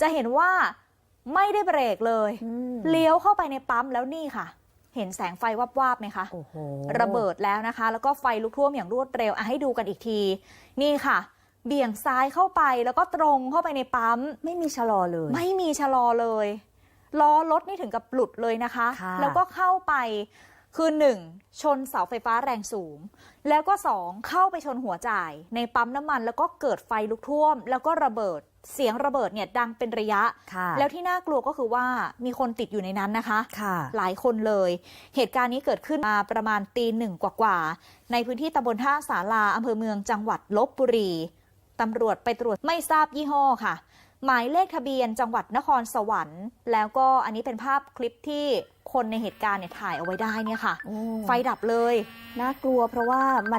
จะเห็นว่าไม่ได้เบรกเลยอืมเลี้ยวเข้าไปในปั๊มแล้วนี่ค่ะ เห็นแสงไฟวับๆไหมคะโอ้โหระเบิดแล้วนะคะ แล้วก็ไฟลุกท่วมอย่างรวดเร็วอะให้ดูกันอีกที นี่ค่ะ เบี่ยงซ้ายเข้าไปแล้วก็ตรงเข้าไปในปั๊ม ไม่มีชะลอเลย ไม่มีชะลอเลยล้อรถนี่ถึงกับหลุดเลยนะคะค่ะแล้วก็เข้าไป คือหนึ่งชนเสาไฟฟ้าแรงสูง แล้วก็สองเข้าไปชนหัวจ่าย ในปั๊มน้ำมันแล้วก็เกิดไฟลุกท่วม แล้วก็ระเบิดเสียงระเบิดเนี่ยดังเป็นระยะค่ะแล้วที่น่ากลัวก็คือว่ามีคนติดอยู่ในนั้นนะคะค่ะหลายคนเลย เหตุการณ์นี้เกิดขึ้นมาประมาณตีหนึ่งกว่าๆในพื้นที่ตำบลท่าสาราอำเภอเมืองจังหวัดลบบุรีตำรวจไปตรวจไม่ทราบยี่ห้อค่ะ หมายเลขทะเบียนจังหวัดนครสวรรค์ แล้วก็อันนี้เป็นภาพคลิปที่คนในเหตุการณ์เนี่ยถ่ายเอาไว้ได้เนี่ยค่ะโอ้ไฟดับเลย น่ากลัวเพราะว่ามัน